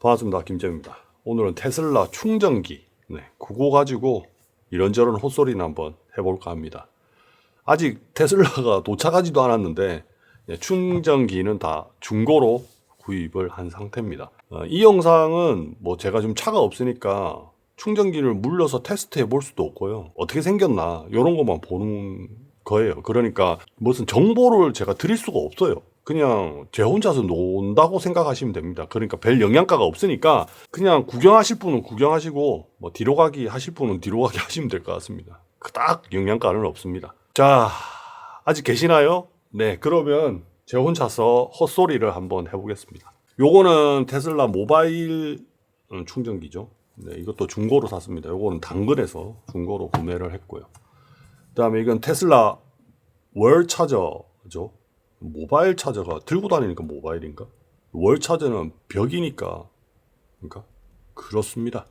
반갑습니다. 김재입니다. 오늘은 테슬라 충전기, 네, 그거 가지고 이런저런 헛소리나 한번 해볼까 합니다. 아직 테슬라가 도착하지도 않았는데 예, 충전기는 다 중고로 구입을 한 상태입니다. 어, 이 영상은 뭐 제가 좀 차가 없으니까 충전기를 물려서 테스트해 볼 수도 없고요. 어떻게 생겼나 이런 것만 보는 거예요. 그러니까 무슨 정보를 제가 드릴 수가 없어요. 그냥 제 혼자서 논다고 생각하시면 됩니다. 그러니까 별 영양가가 없으니까 그냥 구경하실 분은 구경하시고 뭐 뒤로 가기 하실 분은 뒤로 가기 하시면 될 것 같습니다. 그닥 영양가는 없습니다. 자, 아직 계시나요? 네, 그러면 제 혼자서 헛소리를 한번 해보겠습니다. 요거는 테슬라 모바일 음, 충전기죠. 네, 이것도 중고로 샀습니다. 요거는 당근에서 중고로 구매를 했고요. 그 다음에 이건 테슬라 월 차저죠. 모바일 차저가 들고 다니니까 모바일인가? 월 차저는 벽이니까 그러니까 그렇습니다.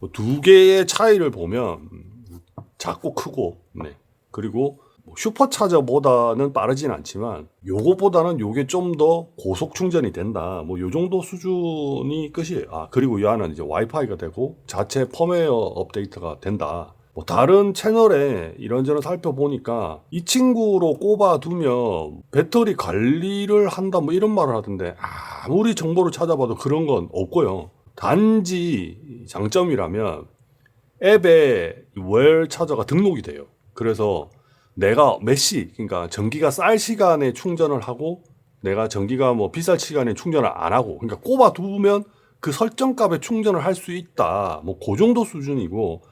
뭐두 개의 차이를 보면 음, 작고 크고 네. 그리고 뭐 슈퍼 차저보다는 빠르진 않지만 요거보다는 요게 좀 더 고속 충전이 된다. 뭐 요 정도 수준이 끝이에요. 아 그리고 이 안은 이제 와이파이가 되고 자체 펌웨어 업데이트가 된다. 뭐 다른 채널에 이런저런 살펴보니까 이 친구로 꼽아두면 배터리 관리를 한다 뭐 이런 말을 하던데 아무리 정보를 찾아봐도 그런 건 없고요. 단지 장점이라면 앱에 월 차저가 등록이 돼요. 그래서 내가 몇 시, 그러니까 전기가 쌀 시간에 충전을 하고 내가 전기가 뭐 비쌀 시간에 충전을 안 하고, 그러니까 꼽아 두면 그 설정값에 충전을 할 수 있다. 뭐 그 정도 수준이고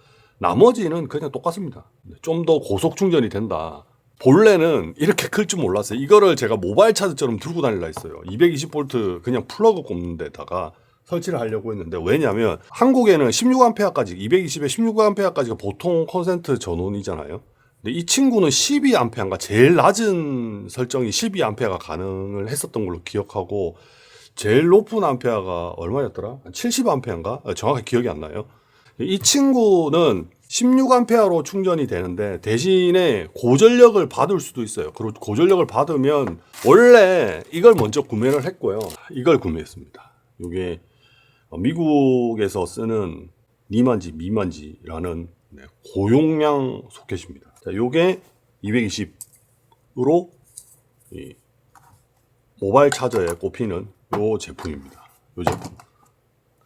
나머지는 그냥 똑같습니다. 좀 더 고속 충전이 된다. 본래는 이렇게 클 줄 몰랐어요. 이거를 제가 모바일 차저처럼 들고 다닐라 했어요. 220V 그냥 플러그 꼽는 데다가 설치를 하려고 했는데 왜냐하면 한국에는 16A까지 220에 16A까지가 보통 컨센트 전원이잖아요. 근데 이 친구는 12A인가 제일 낮은 설정이 12A가 가능을 했었던 걸로 기억하고 제일 높은 암페어가 얼마였더라? 70A인가? 정확히 기억이 안 나요. 이 친구는 16A로 충전이 되는데 대신에 고전력을 받을 수도 있어요. 그리고 고전력을 받으면 원래 이걸 먼저 구매를 했고요. 이걸 구매했습니다. 이게 미국에서 쓰는 니만지 미만지라는 네, 고용량 소켓입니다. 자, 요게 220으로 이 모바일 차저에 꼽히는 요 제품입니다. 요 제품.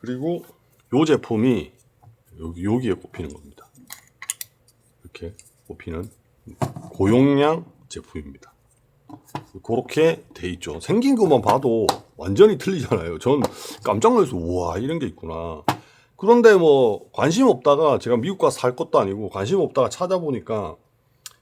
그리고 요 제품이 여기 여기에 꼽히는 겁니다. 이렇게 꼽히는 고용량 제품입니다. 그렇게 돼 있죠. 생긴 것만 봐도 완전히 틀리잖아요. 전 깜짝 놀라서 우와 이런 게 있구나. 그런데 뭐 관심 없다가 제가 미국 가서 살 것도 아니고 관심 없다가 찾아보니까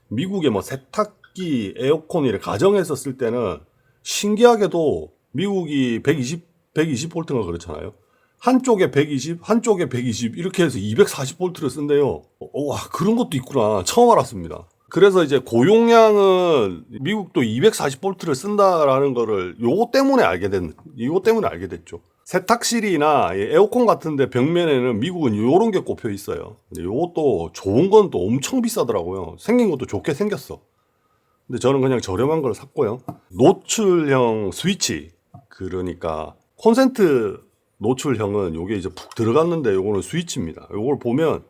미국에 뭐 세탁기, 에어컨이를 가정에서 쓸 때는 신기하게도 미국이 120, 120볼트가 그렇잖아요. 한쪽에 120, 한쪽에 120 이렇게 해서 240볼트를 쓴대요. 어, 와 그런 것도 있구나. 처음 알았습니다. 그래서 이제 고용량은 미국도 240볼트를 쓴다라는 거를 요거 때문에 알게 된, 이거 때문에 알게 됐죠. 세탁실이나 이 에어컨 같은데 벽면에는 미국은 요런 게 꼽혀 있어요. 요것도 좋은 건 또 엄청 비싸더라고요. 생긴 것도 좋게 생겼어. 근데 저는 그냥 저렴한 걸 샀고요. 노출형 스위치. 그러니까 콘센트 노출형은 요게 이제 푹 들어갔는데 요거는 스위치입니다. 요걸 보면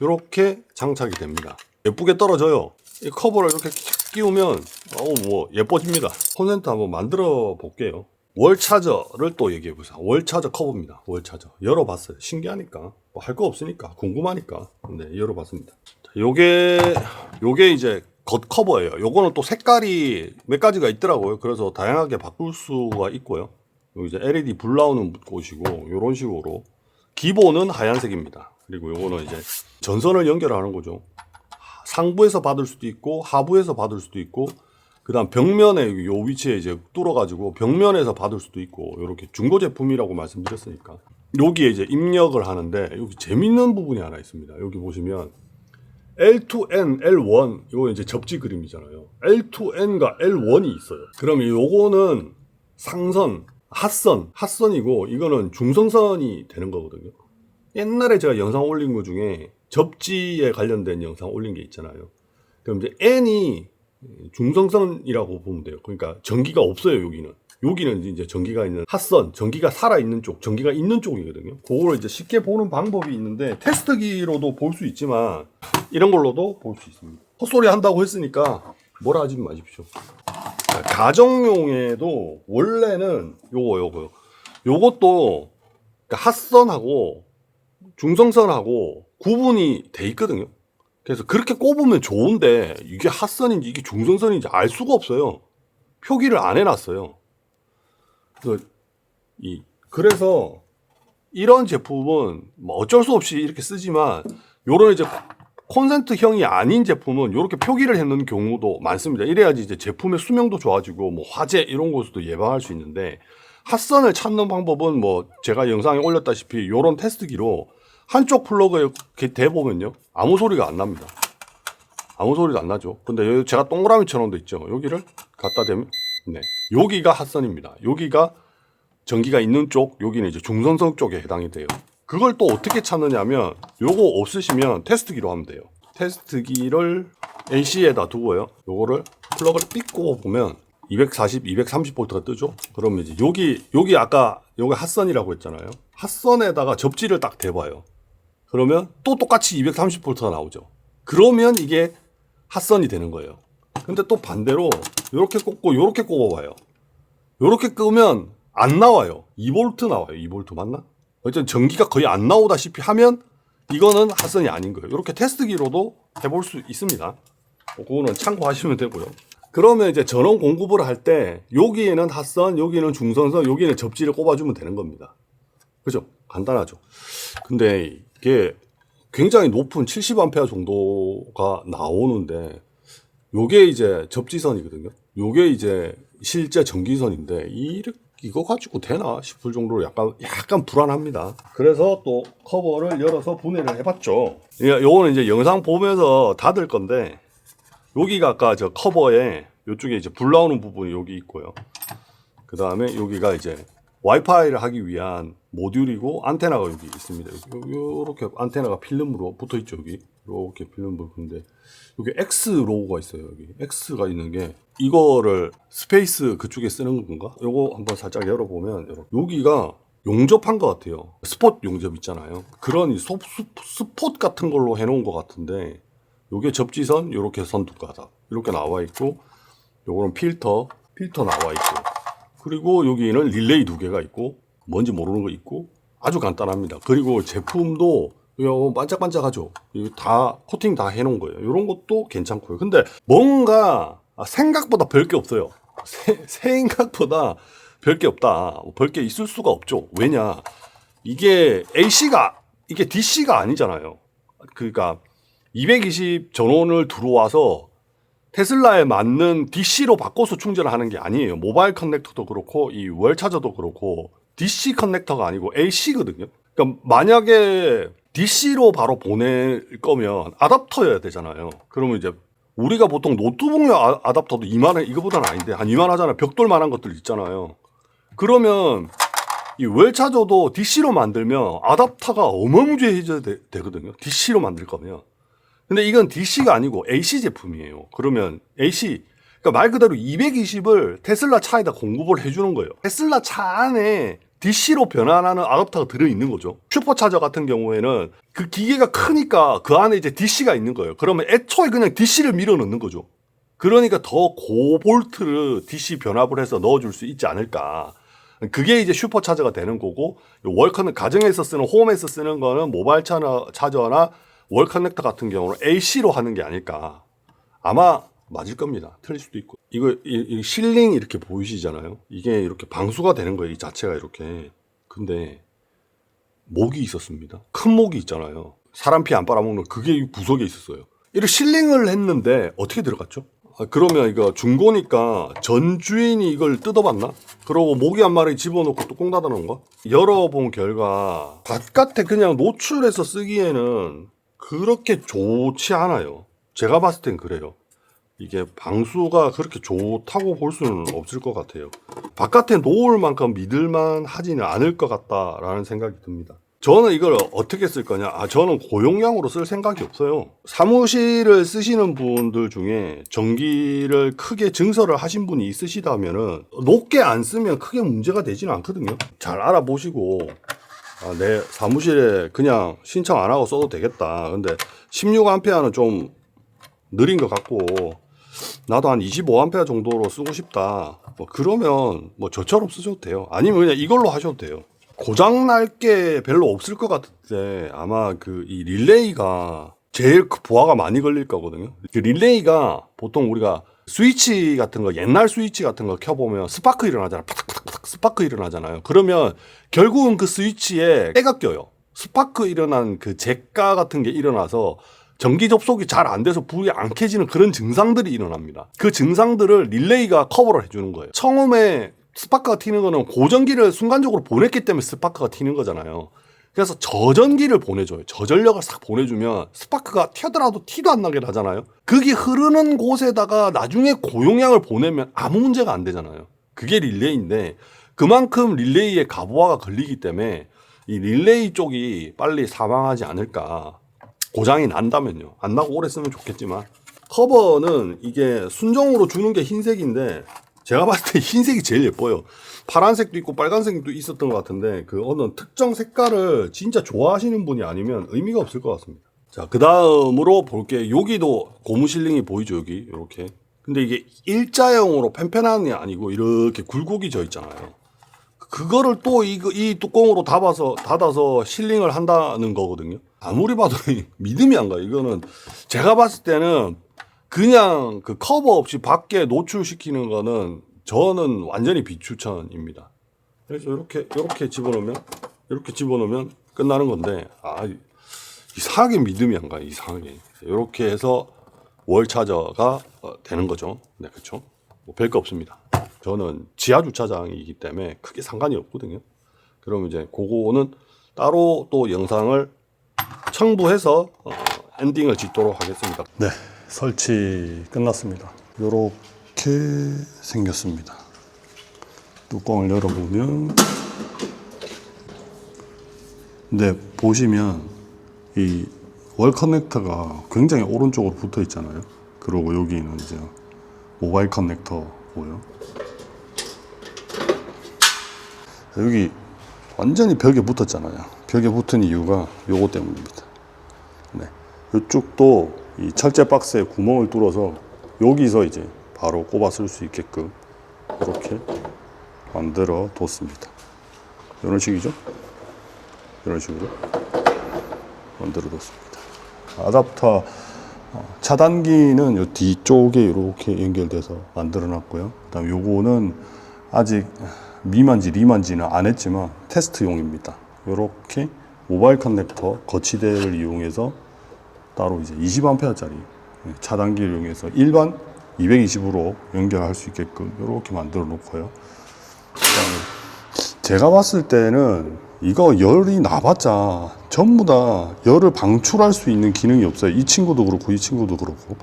요렇게 장착이 됩니다. 예쁘게 떨어져요. 이 커버를 이렇게 탁 끼우면 어우 뭐 예뻐집니다. 콘센트 한번 만들어 볼게요. 월 차저를 또 얘기해 보세요. 월 차저 커버입니다. 월 차저 열어봤어요. 신기하니까 뭐 할 거 없으니까 궁금하니까 네 열어봤습니다. 자, 요게 요게 이제 겉 커버예요. 요거는 또 색깔이 몇 가지가 있더라고요. 그래서 다양하게 바꿀 수가 있고요. 여기 이제 LED 불 나오는 곳이고 요런 식으로 기본은 하얀색입니다. 그리고 요거는 이제 전선을 연결하는 거죠. 상부에서 받을 수도 있고 하부에서 받을 수도 있고 그다음 벽면에 요 위치에 이제 뚫어 가지고 벽면에서 받을 수도 있고 이렇게 중고 제품이라고 말씀드렸으니까 여기에 이제 입력을 하는데 여기 재밌는 부분이 하나 있습니다. 여기 보시면 L2N, L1 이거 이제 접지 그림이잖아요. L2N과 L1이 있어요. 그러면 요거는 상선, 핫선, 핫선이고 이거는 중성선이 되는 거거든요. 옛날에 제가 영상 올린 것 중에 접지에 관련된 영상 올린 게 있잖아요. 그럼 이제 N이 중성선이라고 보면 돼요. 그러니까 전기가 없어요, 여기는. 여기는 이제 전기가 있는 핫선, 전기가 살아있는 쪽, 전기가 있는 쪽이거든요. 그걸 이제 쉽게 보는 방법이 있는데 테스트기로도 볼 수 있지만 이런 걸로도 볼 수 있습니다. 헛소리 한다고 했으니까 뭐라 하지 마십시오. 자, 가정용에도 원래는 요거 요거 요것도 그러니까 핫선하고 중성선하고 구분이 돼 있거든요. 그래서 그렇게 꼽으면 좋은데 이게 핫선인지 이게 중성선인지 알 수가 없어요. 표기를 안 해놨어요. 그래서, 이, 그래서 이런 제품은 뭐 어쩔 수 없이 이렇게 쓰지만 요런 이제 콘센트형이 아닌 제품은 이렇게 표기를 해놓는 경우도 많습니다. 이래야지 이제 제품의 수명도 좋아지고 뭐 화재 이런 것도 예방할 수 있는데 핫선을 찾는 방법은 뭐 제가 영상에 올렸다시피 요런 테스트기로 한쪽 플러그에 이렇게 대보면요 아무 소리가 안 납니다. 아무 소리도 안 나죠. 근데 여기 제가 동그라미처럼 돼 있죠. 여기를 갖다 대면 네 여기가 핫선입니다. 여기가 전기가 있는 쪽, 여기는 이제 중성성 쪽에 해당이 돼요. 그걸 또 어떻게 찾느냐면 요거 없으시면 테스트기로 하면 돼요. 테스트기를 AC에다 두고요. 요거를 플러그를 삑 꼽아 보면 240, 230볼트가 뜨죠. 그러면 이제 여기 여기 아까 여기 핫선이라고 했잖아요. 핫선에다가 접지를 딱 대봐요. 그러면 또 똑같이 230볼트가 나오죠. 그러면 이게 핫선이 되는 거예요. 근데 또 반대로 이렇게 꽂고 이렇게 꼽아봐요. 이렇게 끄면 안 나와요. 2볼트 나와요. 2볼트 맞나? 어쨌든 전기가 거의 안 나오다시피 하면 이거는 핫선이 아닌 거예요. 이렇게 테스트기로도 해볼 수 있습니다. 뭐 그거는 참고하시면 되고요. 그러면 이제 전원 공급을 할 때 여기에는 핫선, 여기는 중선선, 여기는 접지를 꼽아주면 되는 겁니다. 그죠? 간단하죠. 근데 이게 굉장히 높은 70A 정도가 나오는데 요게 이제 접지선이거든요. 요게 이제 실제 전기선인데 이 이거 가지고 되나 싶을 정도로 약간 약간 불안합니다. 그래서 또 커버를 열어서 분해를 해봤죠. 이- 요거는 이제 영상 보면서 닫을 건데 여기가 아까 저 커버에 요쪽에 이제 불 나오는 부분이 여기 있고요. 그 다음에 여기가 이제 와이파이를 하기 위한 모듈이고 안테나가 여기 있습니다. 이렇게 안테나가 필름으로 붙어 있죠 여기 이렇게 필름으로 붙는데 여기 X 로고가 있어요 여기 X가 있는 게 이거를 스페이스 그쪽에 쓰는 건가? 요거 한번 살짝 열어 보면 이렇게 여기가 용접한 것 같아요. 스폿 용접 있잖아요. 그런 이 소- 스- 스폿 같은 걸로 해놓은 것 같은데 요게 접지선 요렇게 선두 가닥 이렇게 나와 있고 요거는 필터 필터 나와 있고 그리고 여기는 릴레이 두 개가 있고 뭔지 모르는 거 있고 아주 간단합니다. 그리고 제품도 반짝반짝하죠. 다 코팅 다 해놓은 거예요. 이런 것도 괜찮고요. 근데 뭔가 생각보다 별 게 없어요. 세- 생각보다 별 게 없다. 별 게 있을 수가 없죠. 왜냐 이게 AC가 이게 DC가 아니잖아요. 그러니까 220 전원을 들어와서 테슬라에 맞는 DC로 바꿔서 충전을 하는 게 아니에요. 모바일 커넥터도 그렇고 이 월차저도 그렇고 DC 커넥터가 아니고 AC거든요. 그러니까 만약에 DC로 바로 보낼 거면 아답터여야 되잖아요. 그러면 이제 우리가 보통 노트북용 아- 아답터도 이만한 이거보다는 아닌데 한 이만하잖아요. 벽돌만한 것들 있잖아요. 그러면 이 웰차저도 DC로 만들면 아답터가 어마무지해져야 되, 되거든요. DC로 만들 거면. 근데 이건 DC가 아니고 AC 제품이에요. 그러면 AC, 그러니까 말 그대로 220을 테슬라 차에다 공급을 해주는 거예요. 테슬라 차 안에 DC로 변환하는 아답터가 들어있는 거죠. 슈퍼차저 같은 경우에는 그 기계가 크니까 그 안에 이제 DC가 있는 거예요. 그러면 애초에 그냥 DC를 밀어 넣는 거죠. 그러니까 더 고볼트를 DC 변압을 해서 넣어줄 수 있지 않을까. 그게 이제 슈퍼차저가 되는 거고 월커는 가정에서 쓰는 홈에서 쓰는 거는 모바일 차저나 월 커넥터 같은 경우는 AC로 하는 게 아닐까. 아마 맞을 겁니다. 틀릴 수도 있고. 이거 이, 이 실링 이렇게 보이시잖아요. 이게 이렇게 방수가 되는 거예요. 이 자체가 이렇게. 근데 목이 있었습니다. 큰 목이 있잖아요. 사람 피 안 빨아먹는 그게 이 구석에 있었어요. 이렇게 실링을 했는데 어떻게 들어갔죠? 아, 그러면 이거 중고니까 전 주인이 이걸 뜯어봤나? 그러고 모기 한 마리 집어넣고 뚜껑 닫아놓은 거? 열어본 결과 바깥에 그냥 노출해서 쓰기에는 그렇게 좋지 않아요. 제가 봤을 땐 그래요. 이게 방수가 그렇게 좋다고 볼 수는 없을 것 같아요. 바깥에 놓을 만큼 믿을만 하지는 않을 것 같다라는 생각이 듭니다. 저는 이걸 어떻게 쓸 거냐? 아, 저는 고용량으로 쓸 생각이 없어요. 사무실을 쓰시는 분들 중에 전기를 크게 증설을 하신 분이 있으시다면은 높게 안 쓰면 크게 문제가 되지는 않거든요. 잘 알아보시고 아, 내 사무실에 그냥 신청 안 하고 써도 되겠다. 근데 16A는 좀 느린 것 같고 나도 한 25A 정도로 쓰고 싶다. 뭐 그러면 뭐 저처럼 쓰셔도 돼요. 아니면 그냥 이걸로 하셔도 돼요. 고장 날 게 별로 없을 것 같은데 아마 그 이 릴레이가 제일 그 부하가 많이 걸릴 거거든요. 그 릴레이가 보통 우리가 스위치 같은 거 옛날 스위치 같은 거 켜보면 스파크 일어나잖아. 파닥파닥파닥 스파크 일어나잖아요. 그러면 결국은 그 스위치에 때가 껴요. 스파크 일어난 그 제가 같은 게 일어나서 전기 접속이 잘 안 돼서 불이 안 켜지는 그런 증상들이 일어납니다. 그 증상들을 릴레이가 커버를 해주는 거예요. 처음에 스파크가 튀는 거는 고전기를 순간적으로 보냈기 때문에 스파크가 튀는 거잖아요. 그래서 저전기를 보내줘요. 저전력을 싹 보내주면 스파크가 튀더라도 티도 안 나게 나잖아요. 그게 흐르는 곳에다가 나중에 고용량을 보내면 아무 문제가 안 되잖아요. 그게 릴레이인데 그만큼 릴레이에 가부하가 걸리기 때문에 이 릴레이 쪽이 빨리 사망하지 않을까. 고장이 난다면요. 안 나고 오래 쓰면 좋겠지만 커버는 이게 순정으로 주는 게 흰색인데 제가 봤을 때 흰색이 제일 예뻐요. 파란색도 있고 빨간색도 있었던 것 같은데 그 어느 특정 색깔을 진짜 좋아하시는 분이 아니면 의미가 없을 것 같습니다. 자, 그 다음으로 볼게. 여기도 고무 실링이 보이죠, 여기. 이렇게. 근데 이게 일자형으로 펜펜한이 아니고 이렇게 굴곡이 져 있잖아요. 그거를 또 이 이 뚜껑으로 닫아서 닫아서 실링을 한다는 거거든요. 아무리 봐도 믿음이 안 가요. 이거는 제가 봤을 때는 그냥 그 커버 없이 밖에 노출시키는 거는 저는 완전히 비추천입니다. 그래서 이렇게 이렇게 집어넣으면 이렇게 집어넣으면 끝나는 건데 아 이상하게 믿음이 안 가요. 이상하게 이렇게 해서 월 차저가 어, 되는 거죠. 네, 그렇죠. 뭐 별거 없습니다. 저는 지하 주차장이기 때문에 크게 상관이 없거든요. 그럼 이제 그거는 따로 또 영상을 첨부해서 어, 엔딩을 짓도록 하겠습니다. 네, 설치 끝났습니다. 이렇게 생겼습니다. 뚜껑을 열어보면, 근데 보시면 이 월 커넥터가 굉장히 오른쪽으로 붙어 있잖아요. 그리고 여기는 이제 모바일 커넥터고요. 여기 완전히 벽에 붙었잖아요. 벽에 붙은 이유가 요거 때문입니다. 네. 이쪽도 이 철제 박스에 구멍을 뚫어서 여기서 이제 바로 꼽아 쓸 수 있게끔 이렇게 만들어 뒀습니다. 이런 식이죠? 이런 식으로 만들어 뒀습니다. 아답터 어, 차단기는 요 뒤쪽에 이렇게 연결돼서 만들어 놨고요. 그 다음 요거는 아직 미만지 리만지는 안 했지만 테스트용입니다. 이렇게 모바일 커넥터 거치대를 이용해서 따로 이제 20A짜리 차단기를 이용해서 일반 220으로 연결할 수 있게끔 이렇게 만들어 놓고요. 제가 봤을 때는 이거 열이 나봤자 전부 다 열을 방출할 수 있는 기능이 없어요. 이 친구도 그렇고 이 친구도 그렇고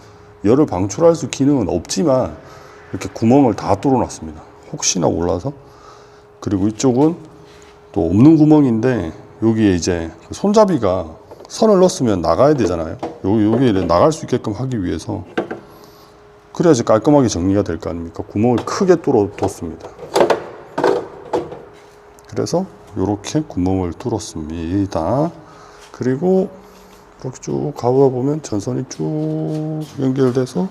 열을 방출할 수 기능은 없지만 이렇게 구멍을 다 뚫어놨습니다. 혹시나 몰라서 그리고 이쪽은 또 없는 구멍인데 여기에 이제 그 손잡이가 선을 넣었으면 나가야 되잖아요. 여기 여기에 나갈 수 있게끔 하기 위해서 그래야지 깔끔하게 정리가 될 거 아닙니까? 구멍을 크게 뚫어 뒀습니다. 그래서 이렇게 구멍을 뚫었습니다. 그리고 이렇게 쭉 가보다 보면 전선이 쭉 연결돼서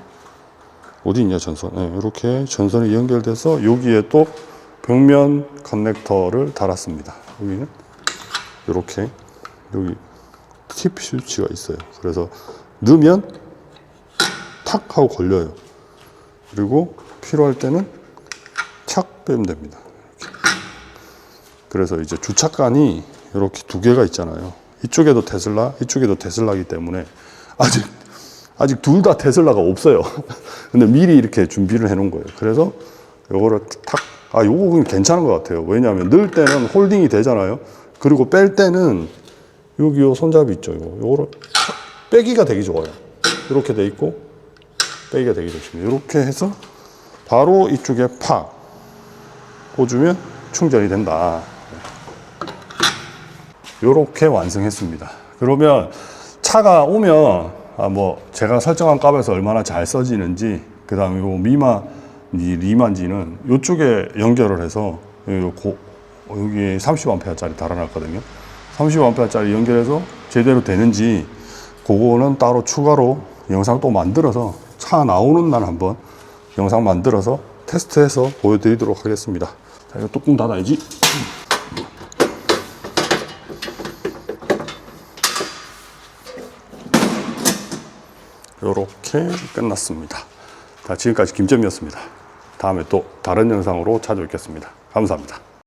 어디 있냐 전선? 네, 이렇게 전선이 연결돼서 여기에 또 벽면 커넥터를 달았습니다. 여기는 이렇게 여기 팁 스위치가 있어요. 그래서 넣으면 탁 하고 걸려요. 그리고 필요할 때는 착 빼면 됩니다. 그래서 이제 주차관이 이렇게 두 개가 있잖아요. 이쪽에도 테슬라, 이쪽에도 테슬라기 때문에 아직 아직 둘 다 테슬라가 없어요. 근데 미리 이렇게 준비를 해 놓은 거예요. 그래서 요거를 탁, 아, 요거 괜찮은 것 같아요. 왜냐하면 넣을 때는 홀딩이 되잖아요. 그리고 뺄 때는 여기 요 손잡이 있죠. 요거, 요거를 탁 빼기가 되게 좋아요. 이렇게 돼 있고 빼기가 되게 좋습니다. 이렇게 해서 바로 이쪽에 팍 꽂으면 충전이 된다. 요렇게 완성했습니다. 그러면 차가 오면 아 뭐 제가 설정한 값에서 얼마나 잘 써지는지 그 다음에 요 미만 이 리만지는 요쪽에 연결을 해서 요 고, 여기 30A짜리 달아놨거든요. 30A짜리 연결해서 제대로 되는지 그거는 따로 추가로 영상 또 만들어서 차 나오는 날 한번 영상 만들어서 테스트해서 보여드리도록 하겠습니다. 자, 이거 뚜껑 닫아야지. 이렇게 끝났습니다. 자, 지금까지 김점이었습니다. 다음에 또 다른 영상으로 찾아뵙겠습니다. 감사합니다.